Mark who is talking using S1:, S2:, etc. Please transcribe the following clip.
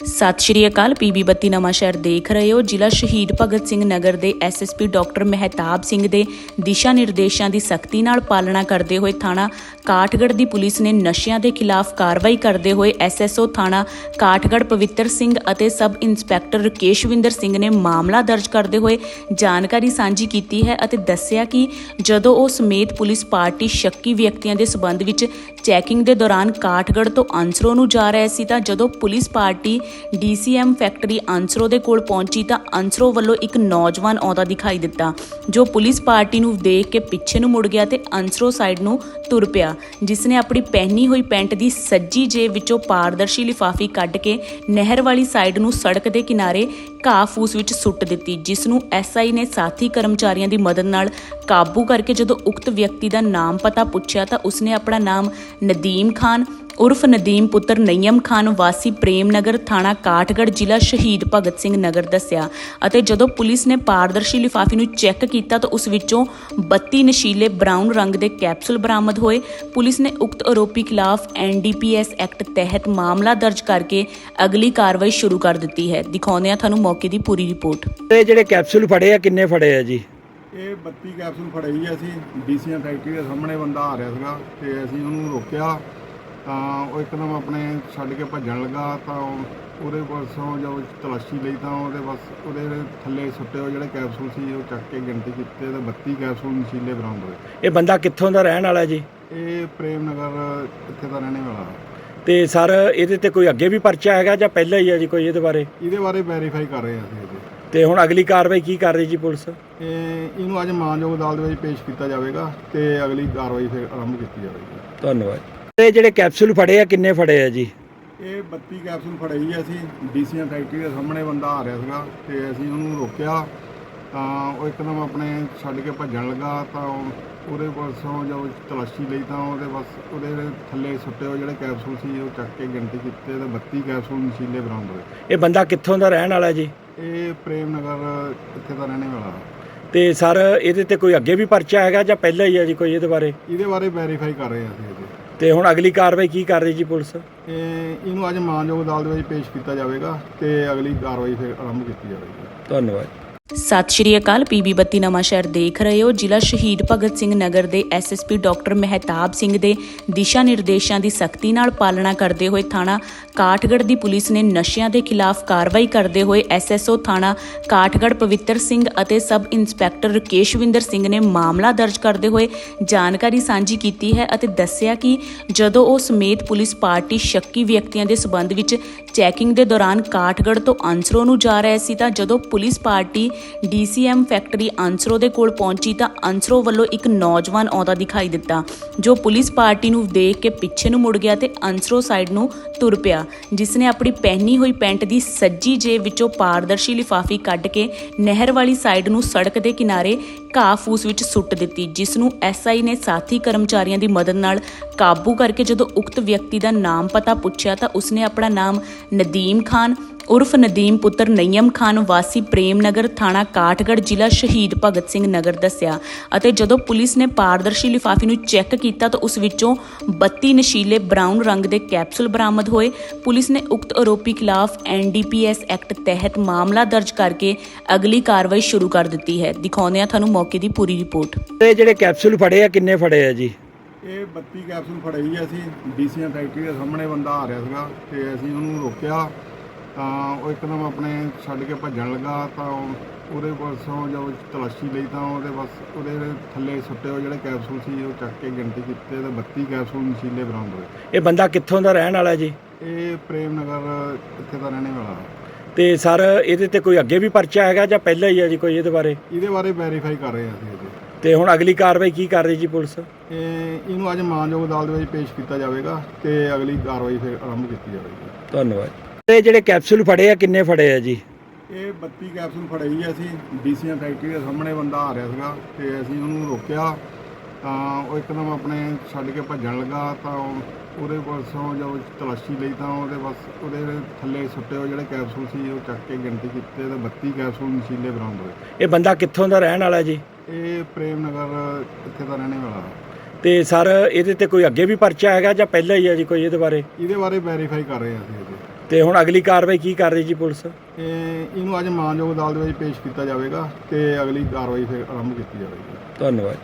S1: ਸਤਿ ਸ਼੍ਰੀ ਅਕਾਲ ਪੀਬੀ ਬੱਤੀ ਨਵਾਂ ਸ਼ਹਿਰ ਦੇਖ ਰਹੇ ਹੋ। ਜ਼ਿਲ੍ਹਾ ਸ਼ਹੀਦ ਭਗਤ ਸਿੰਘ ਨਗਰ ਦੇ ਐਸਐਸਪੀ ਡਾਕਟਰ ਮਹਿਤਾਬ ਸਿੰਘ ਦੇ ਦਿਸ਼ਾ ਨਿਰਦੇਸ਼ਾਂ ਦੀ ਸਖਤੀ ਨਾਲ ਪਾਲਣਾ ਕਰਦੇ ਹੋਏ ਥਾਣਾ ਕਾਠਗੜ੍ਹ ਦੀ ਪੁਲਿਸ ਨੇ ਨਸ਼ਿਆਂ ਦੇ ਖਿਲਾਫ ਕਾਰਵਾਈ ਕਰਦੇ ਹੋਏ ਐਸਐਸਓ ਥਾਣਾ ਕਾਠਗੜ੍ਹ ਪਵਿੱਤਰ ਸਿੰਘ ਅਤੇ ਸਬ ਇੰਸਪੈਕਟਰ ਰਕੇਸ਼ਵਿੰਦਰ ਸਿੰਘ ਨੇ ਮਾਮਲਾ ਦਰਜ ਕਰਦੇ ਹੋਏ ਜਾਣਕਾਰੀ ਸਾਂਝੀ ਕੀਤੀ ਹੈ ਅਤੇ ਦੱਸਿਆ ਕਿ ਜਦੋਂ ਉਹ ਸਮੇਤ ਪੁਲਿਸ ਪਾਰਟੀ ਸ਼ੱਕੀ ਵਿਅਕਤੀਆਂ ਦੇ ਸਬੰਧ ਵਿੱਚ ਚੈਕਿੰਗ ਦੇ ਦੌਰਾਨ ਕਾਠਗੜ੍ਹ ਤੋਂ ਅੰਸਰੋ ਨੂੰ ਜਾ ਰਹੇ ਸੀ ਤਾਂ ਜਦੋਂ ਪੁਲਿਸ ਪਾਰਟੀ ਡੀਸੀਐਮ ਫੈਕਟਰੀ ਅੰਸਰੋ ਦੇ ਕੋਲ ਪਹੁੰਚੀ ਤਾਂ ਅੰਸਰੋ ਵੱਲੋਂ ਇੱਕ ਨੌਜਵਾਨ ਆਉਂਦਾ ਦਿਖਾਈ ਦਿੱਤਾ, ਜੋ ਪੁਲਿਸ ਪਾਰਟੀ ਨੂੰ ਦੇਖ ਕੇ ਪਿੱਛੇ ਨੂੰ ਮੁੜ ਗਿਆ ਤੇ ਅੰਸਰੋ ਸਾਈਡ ਨੂੰ ਤੁਰ ਪਿਆ ਜਿਸ ਨੇ ਆਪਣੀ ਪਹਿਨੀ ਹੋਈ ਪੈਂਟ ਦੀ ਸੱਜੀ ਜੇਬ ਵਿੱਚੋਂ ਪਾਰਦਰਸ਼ੀ ਲਿਫਾਫੀ ਕੱਢ ਕੇ ਨਹਿਰ ਵਾਲੀ ਸਾਈਡ ਨੂੰ ਸੜਕ ਦੇ ਕਿਨਾਰੇ ਘਾਹ ਫੂਸ ਵਿੱਚ ਸੁੱਟ ਦਿੱਤੀ ਜਿਸ ਨੂੰ ਐਸਆਈ ਨੇ ਸਾਥੀ ਕਰਮਚਾਰੀਆਂ ਦੀ ਮਦਦ ਨਾਲ ਕਾਬੂ ਕਰਕੇ ਜਦੋਂ ਉਕਤ ਵਿਅਕਤੀ ਦਾ ਨਾਮ ਪਤਾ ਪੁੱਛਿਆ ਤਾਂ ਉਸਨੇ ਆਪਣਾ ਨਾਮ ਨਦੀਮ ਖਾਨ ਉਰਫ ਨਦੀਮ ਪੁੱਤਰ ਨਯਮ ਖਾਨ ਵਾਸੀ ਪ੍ਰੇਮ ਨਗਰ ਥਾਣਾ ਕਾਠਗੜ੍ਹ ਜ਼ਿਲ੍ਹਾ ਸ਼ਹੀਦ ਭਗਤ ਸਿੰਘ ਨਗਰ ਦੱਸਿਆ ਅਤੇ ਜਦੋਂ ਪੁਲਿਸ ਨੇ ਪਾਰਦਰਸ਼ੀ ਲਿਫਾਫੇ ਨੂੰ ਚੈੱਕ ਕੀਤਾ ਤਾਂ ਉਸ ਵਿੱਚੋਂ 32 ਨਸ਼ੀਲੇ ਬਰਾਊਨ ਰੰਗ ਦੇ ਕੈਪਸੂਲ ਬਰਾਮਦ ਹੋਏ। ਪੁਲਿਸ ਨੇ ਉਕਤ ਆਰੋਪੀ ਖਿਲਾਫ ਐਨਡੀਪੀਐਸ ਐਕਟ ਤਹਿਤ ਮਾਮਲਾ ਦਰਜ ਕਰਕੇ ਅਗਲੀ ਕਾਰਵਾਈ ਸ਼ੁਰੂ ਕਰ ਦਿੱਤੀ ਹੈ। ਦਿਖਾਉਂਦੇ ਹਾਂ ਤੁਹਾਨੂੰ ਮੌਕੇ ਦੀ ਪੂਰੀ ਰਿਪੋਰਟ।
S2: ਇਹ ਜਿਹੜੇ ਕੈਪਸੂਲ ਫੜੇ ਆ ਕਿੰਨੇ ਫੜੇ ਆ ਜੀ?
S3: ਇਹ 32 ਕੈਪਸੂਲ ਫੜੇ ਜੀ ਅਸੀਂ ਡੀਸੀਐਮ ਫੈਕਟਰੀ ਦੇ ਸਾਹਮਣੇ ਬੰਦਾ ਆ ਰਿਹਾ ਸੀਗਾ ਤੇ ਅਸੀਂ ਉਹਨੂੰ ਰੋਕਿਆ ਤਾਂ ਉਹ ਇੱਕਦਮ ਆਪਣੇ ਛੱਡ ਕੇ ਭੱਜਣ ਲੱਗਾ ਤਾਂ ਉਹ- ਉਹਦੇ ਪਾਸੋਂ ਜਦੋਂ ਤਲਾਸ਼ੀ ਲਈ ਤਾਂ ਉਹਦੇ ਬਸ ਉਹਦੇ ਥੱਲੇ ਸੁੱਟੇ ਹੋਏ ਜਿਹੜੇ ਕੈਪਸੂਲ ਸੀ ਉਹ ਚੱਕ ਕੇ ਗਿਣਤੀ ਕੀਤੇ ਤੇ 32 ਕੈਪਸੂਲ ਨਸ਼ੀਲੇ ਬਰਾਮਦ ਹੋਏ।
S2: ਇਹ ਬੰਦਾ ਕਿੱਥੋਂ ਦਾ ਰਹਿਣ ਵਾਲਾ ਜੀ?
S3: ਇਹ ਪ੍ਰੇਮ ਨਗਰ ਇੱਥੇ ਦਾ ਰਹਿਣੇ ਵਾਲਾ।
S2: ਤੇ ਸਰ ਇਹਦੇ ਤੇ ਕੋਈ ਅੱਗੇ ਵੀ ਪਰਚਾ ਹੈਗਾ ਜਾਂ ਪਹਿਲਾਂ ਹੀ ਆ ਜੀ ਕੋਈ ਇਹਦੇ ਬਾਰੇ?
S3: ਇਹਦੇ ਬਾਰੇ ਵੈਰੀਫਾਈ ਕਰ ਰਹੇ ਹਾਂ ਅਸੀਂ ਇਹਦੇ
S2: ਤੇ ਹੁਣ ਅਗਲੀ ਕਾਰਵਾਈ ਕੀ ਕਰ ਰਹੀ ਜੀ ਪੁਲਿਸ?
S3: ਇਹ ਇਹਨੂੰ ਅੱਜ ਮਾਨਯੋਗ ਅਦਾਲਤ ਵਿੱਚ ਪੇਸ਼ ਕੀਤਾ ਜਾਵੇਗਾ ਤੇ ਅਗਲੀ ਕਾਰਵਾਈ ਫਿਰ ਆਰੰਭ ਕੀਤੀ ਜਾਵੇਗੀ।
S2: ਧੰਨਵਾਦ। ਇਹ ਜਿਹੜੇ ਕੈਪਸੂਲ ਫੜੇ ਆ ਕਿੰਨੇ ਫੜੇ ਆ ਜੀ?
S3: ਇਹ 32 ਕੈਪਸੂਲ ਫੜੇ ਜੀ ਅਸੀਂ ਡੀਸੀਐਮ ਫੈਕਟਰੀ ਦੇ ਸਾਹਮਣੇ ਬੰਦਾ ਆ ਰਿਹਾ ਸੀਗਾ ਤੇ ਅਸੀਂ ਉਹਨੂੰ ਰੋਕਿਆ। ਤਾਂ ਉਹ ਇੱਕਦਮ ਆਪਣੇ ਛੱਡ ਕੇ ਭੱਜਣ ਲੱਗਾ ਤਾਂ ਉਹ- ਉਹਦੇ ਪਾਸੋਂ ਜਦੋਂ ਤਲਾਸ਼ੀ ਲਈ ਤਾਂ ਉਹਦੇ ਬਸ ਉਹਦੇ ਥੱਲੇ ਸੁੱਟੇ ਹੋਏ ਜਿਹੜੇ ਕੈਪਸੂਲ ਸੀ ਉਹ ਚੱਕ ਕੇ ਗਿਣਤੀ ਕੀਤੇ ਤੇ 32 ਕੈਪਸੂਲ ਨਸ਼ੀਲੇ ਬਰਾਮਦ ਹੋਏ।
S2: ਇਹ ਬੰਦਾ ਕਿੱਥੋਂ ਦਾ ਰਹਿਣ ਵਾਲਾ ਜੀ?
S3: ਇਹ ਪ੍ਰੇਮ ਨਗਰ ਇੱਥੇ ਦਾ ਰਹਿਣੇ ਵਾਲਾ।
S2: ਤੇ ਸਰ ਇਹਦੇ ਤੇ ਕੋਈ ਅੱਗੇ ਵੀ ਪਰਚਾ ਹੈਗਾ ਜਾਂ ਪਹਿਲਾਂ ਹੀ ਆ ਜੀ ਕੋਈ ਇਹਦੇ ਬਾਰੇ?
S3: ਇਹਦੇ ਬਾਰੇ ਵੈਰੀਫਾਈ ਕਰ ਰਹੇ ਹਾਂ ਅਸੀਂ ਇਹਦੇ
S2: ਤੇ ਹੁਣ ਅਗਲੀ ਕਾਰਵਾਈ ਕੀ ਕਰ ਰਹੀ ਜੀ ਪੁਲਿਸ?
S3: ਇਹ ਇਹਨੂੰ ਅੱਜ ਮਾਨਯੋਗ ਅਦਾਲਤ ਵਿੱਚ ਪੇਸ਼ ਕੀਤਾ ਜਾਵੇਗਾ ਤੇ ਅਗਲੀ ਕਾਰਵਾਈ ਫਿਰ ਆਰੰਭ ਕੀਤੀ ਜਾਵੇਗੀ।
S2: ਧੰਨਵਾਦ।
S1: ਸਤਿ ਸ਼੍ਰੀ ਅਕਾਲ, ਪੀਬੀ ਬੱਤੀ ਨਵਾਂ ਸ਼ਹਿਰ ਦੇਖ ਰਹੇ ਹੋ। ਜ਼ਿਲ੍ਹਾ ਸ਼ਹੀਦ ਭਗਤ ਸਿੰਘ ਨਗਰ ਦੇ ਐਸਐਸਪੀ ਡਾਕਟਰ ਮਹਿਤਾਬ ਸਿੰਘ ਦੇ ਦਿਸ਼ਾ ਨਿਰਦੇਸ਼ਾਂ ਦੀ ਸਖਤੀ ਨਾਲ ਪਾਲਣਾ ਕਰਦੇ ਹੋਏ ਥਾਣਾ ਕਾਠਗੜ੍ਹ ਦੀ ਪੁਲਿਸ ਨੇ ਨਸ਼ਿਆਂ ਦੇ ਖਿਲਾਫ ਕਾਰਵਾਈ ਕਰਦੇ ਹੋਏ ਐਸਐਸਓ ਥਾਣਾ ਕਾਠਗੜ੍ਹ ਪਵਿੱਤਰ ਸਿੰਘ ਅਤੇ ਸਬ ਇੰਸਪੈਕਟਰ ਰਕੇਸ਼ਵਿੰਦਰ ਸਿੰਘ ਨੇ ਮਾਮਲਾ ਦਰਜ ਕਰਦੇ ਹੋਏ ਜਾਣਕਾਰੀ ਸਾਂਝੀ ਕੀਤੀ ਹੈ ਅਤੇ ਦੱਸਿਆ ਕਿ ਜਦੋਂ ਉਹ ਸਮੇਤ ਪੁਲਿਸ ਪਾਰਟੀ ਸ਼ੱਕੀ ਵਿਅਕਤੀਆਂ ਦੇ ਸਬੰਧ ਵਿੱਚ ਚੈਕਿੰਗ ਦੇ ਦੌਰਾਨ ਕਾਠਗੜ੍ਹ ਤੋਂ ਅੰਸਰੋ ਨੂੰ ਜਾ ਰਹੇ ਸੀ ਤਾਂ ਜਦੋਂ ਪੁਲਿਸ ਪਾਰਟੀ ਡੀਸੀਐਮ ਫੈਕਟਰੀ ਅੰਸਰੋ ਦੇ ਕੋਲ ਪਹੁੰਚੀ ਤਾਂ ਅੰਸਰੋ ਵੱਲੋਂ ਇੱਕ ਨੌਜਵਾਨ ਆਉਂਦਾ ਦਿਖਾਈ ਦਿੱਤਾ, ਜੋ ਪੁਲਿਸ ਪਾਰਟੀ ਨੂੰ ਦੇਖ ਕੇ ਪਿੱਛੇ ਨੂੰ ਮੁੜ ਗਿਆ ਤੇ ਅੰਸਰੋ ਸਾਈਡ ਨੂੰ ਤੁਰ ਪਿਆ ਜਿਸ ਨੇ ਆਪਣੀ ਪਹਿਨੀ ਹੋਈ ਪੈਂਟ ਦੀ ਸੱਜੀ ਜੇਬ ਵਿੱਚੋਂ ਪਾਰਦਰਸ਼ੀ ਲਿਫਾਫੀ ਕੱਢ ਕੇ ਨਹਿਰ ਵਾਲੀ ਸਾਈਡ ਨੂੰ ਸੜਕ ਦੇ ਕਿਨਾਰੇ ਘਾਹ ਫੂਸ ਵਿੱਚ ਸੁੱਟ ਦਿੱਤੀ ਜਿਸ ਨੂੰ ਐਸਆਈ ਨੇ ਸਾਥੀ ਕਰਮਚਾਰੀਆਂ ਦੀ ਮਦਦ ਨਾਲ ਕਾਬੂ ਕਰਕੇ ਜਦੋਂ ਉਕਤ ਵਿਅਕਤੀ ਦਾ ਨਾਮ ਪਤਾ ਪੁੱਛਿਆ ਤਾਂ ਉਸਨੇ ਆਪਣਾ ਨਾਮ ਨਦੀਮ ਖਾਨ ਉਰਫ ਨਦੀਮ ਪੁੱਤਰ ਨਯਮ ਖਾਨ ਵਾਸੀ ਪ੍ਰੇਮ ਨਗਰ ਥਾਣਾ ਕਾਠਗੜ੍ਹ ਜ਼ਿਲ੍ਹਾ ਸ਼ਹੀਦ ਭਗਤ ਸਿੰਘ ਨਗਰ ਦੱਸਿਆ ਅਤੇ ਜਦੋਂ ਪੁਲਿਸ ਨੇ ਪਾਰਦਰਸ਼ੀ ਲਿਫਾਫੇ ਨੂੰ ਚੈੱਕ ਕੀਤਾ ਤਾਂ ਉਸ ਵਿੱਚੋਂ 32 ਨਸ਼ੀਲੇ ਬਰਾਊਨ ਰੰਗ ਦੇ ਕੈਪਸੂਲ ਬਰਾਮਦ ਹੋਏ। ਪੁਲਿਸ ਨੇ ਉਕਤ ਆਰੋਪੀ ਖਿਲਾਫ ਐਨਡੀਪੀਐਸ ਐਕਟ ਤਹਿਤ ਮਾਮਲਾ ਦਰਜ ਕਰਕੇ ਅਗਲੀ ਕਾਰਵਾਈ ਸ਼ੁਰੂ ਕਰ ਦਿੱਤੀ ਹੈ। ਦਿਖਾਉਂਦੇ ਹਾਂ ਤੁਹਾਨੂੰ ਮੌਕੇ ਦੀ ਪੂਰੀ ਰਿਪੋਰਟ।
S2: ਇਹ ਜਿਹੜੇ ਕੈਪਸੂਲ ਫੜੇ ਆ ਕਿੰਨੇ ਫੜੇ ਆ ਜੀ?
S3: ਇਹ 32 ਕੈਪਸੂਲ ਫੜੇ ਜੀ ਅਸੀਂ ਡੀਸੀਐਮ ਫੈਕਟਰੀ ਦੇ ਸਾਹਮਣੇ ਬੰਦਾ ਆ ਰਿਹਾ ਸੀਗਾ ਤੇ ਅਸੀਂ ਉਹਨੂੰ ਰੋਕਿਆ ਤਾਂ ਉਹ ਇੱਕਦਮ ਆਪਣੇ ਛੱਡ ਕੇ ਭੱਜਣ ਲੱਗਾ ਤਾਂ ਉਹ- ਉਹਦੇ ਪਾਸੋਂ ਜਦੋਂ ਤਲਾਸ਼ੀ ਲਈ ਤਾਂ ਉਹਦੇ ਬਸ ਉਹਦੇ ਥੱਲੇ ਸੁੱਟੇ ਹੋਏ ਜਿਹੜੇ ਕੈਪਸੂਲ ਸੀ ਉਹ ਚੱਕ ਕੇ ਗਿਣਤੀ ਕੀਤੇ ਤੇ 32 ਕੈਪਸੂਲ ਨਸ਼ੀਲੇ ਬਰਾਮਦ ਹੋਏ।
S2: ਇਹ ਬੰਦਾ ਕਿੱਥੋਂ ਦਾ ਰਹਿਣ ਵਾਲਾ ਜੀ?
S3: ਇਹ ਪ੍ਰੇਮ ਨਗਰ ਇੱਥੇ ਦਾ ਰਹਿਣੇ ਵਾਲਾ।
S2: ਤੇ ਸਰ ਇਹਦੇ ਤੇ ਕੋਈ ਅੱਗੇ ਵੀ ਪਰਚਾ ਹੈਗਾ ਜਾਂ ਪਹਿਲਾਂ ਹੀ ਆ ਜੀ ਕੋਈ ਇਹਦੇ ਬਾਰੇ?
S3: ਇਹਦੇ ਬਾਰੇ ਵੈਰੀਫਾਈ ਕਰ ਰਹੇ ਹਾਂ ਅਸੀਂ
S2: ਤੇ ਹੁਣ ਅਗਲੀ ਕਾਰਵਾਈ ਕੀ ਕਰ ਰਹੀ ਜੀ ਪੁਲਿਸ?
S3: ਇਹ ਇਹਨੂੰ ਅੱਜ ਮਾਨਯੋਗ ਅਦਾਲਤ ਵਿੱਚ ਪੇਸ਼ ਕੀਤਾ ਜਾਵੇਗਾ ਤੇ ਅਗਲੀ ਕਾਰਵਾਈ ਫਿਰ ਆਰੰਭ ਕੀਤੀ ਜਾਵੇਗੀ।
S2: ਧੰਨਵਾਦ। ਇਹ ਜਿਹੜੇ ਕੈਪਸੂਲ ਫੜੇ ਆ ਕਿੰਨੇ ਫੜੇ ਆ ਜੀ?
S3: ਇਹ 32 ਕੈਪਸੂਲ ਫੜੇ ਜੀ ਅਸੀਂ। ਡੀਸੀਐਮ ਫੈਕਟਰੀ ਦੇ ਸਾਹਮਣੇ ਬੰਦਾ ਆ ਰਿਹਾ ਸੀਗਾ ਤੇ ਅਸੀਂ ਉਹਨੂੰ ਰੋਕਿਆ। ਤਾਂ ਉਹ ਇੱਕਦਮ ਆਪਣੇ ਛੱਡ ਕੇ ਭੱਜਣ ਲੱਗਾ। ਤਾਂ ਉਹ- ਉਹਦੇ ਪਾਸੋਂ ਜਦੋਂ ਤਲਾਸ਼ੀ ਲਈ ਤਾਂ ਉਹਦੇ ਬਸ ਉਹਦੇ ਥੱਲੇ ਸੁੱਟੇ ਹੋਏ ਜਿਹੜੇ ਕੈਪਸੂਲ ਸੀ ਉਹ ਚੱਕ ਕੇ ਗਿਣਤੀ ਕੀਤੇ ਤੇ 32 ਕੈਪਸੂਲ ਨਸ਼ੀਲੇ ਬਰਾਮਦ ਹੋਏ।
S2: ਇਹ ਬੰਦਾ ਕਿੱਥੋਂ ਦਾ ਰਹਿਣ ਵਾਲਾ ਜੀ?
S3: ਇਹ ਪ੍ਰੇਮ ਨਗਰ ਇੱਥੇ ਦਾ ਰਹਿਣੇ ਵਾਲਾ।
S2: ਤੇ ਸਰ ਇਹਦੇ ਤੇ ਕੋਈ ਅੱਗੇ ਵੀ ਪਰਚਾ ਹੈਗਾ ਜਾਂ ਪਹਿਲਾਂ ਹੀ ਆ ਜੀ ਕੋਈ ਇਹਦੇ ਬਾਰੇ?
S3: ਇਹਦੇ ਬਾਰੇ ਵੈਰੀਫਾਈ ਕਰ ਰਹੇ ਹਾਂ ਅਸੀਂ
S2: ਤੇ ਹੁਣ ਅਗਲੀ ਕਾਰਵਾਈ ਕੀ ਕਰ ਰਹੀ ਜੀ ਪੁਲਿਸ?
S3: ਇਹ ਇਹਨੂੰ ਅੱਜ ਮਾਨਯੋਗ ਅਦਾਲਤ ਵਿੱਚ ਪੇਸ਼ ਕੀਤਾ ਜਾਵੇਗਾ ਤੇ ਅਗਲੀ ਕਾਰਵਾਈ ਫਿਰ ਆਰੰਭ ਕੀਤੀ ਜਾਵੇਗੀ।
S2: ਧੰਨਵਾਦ।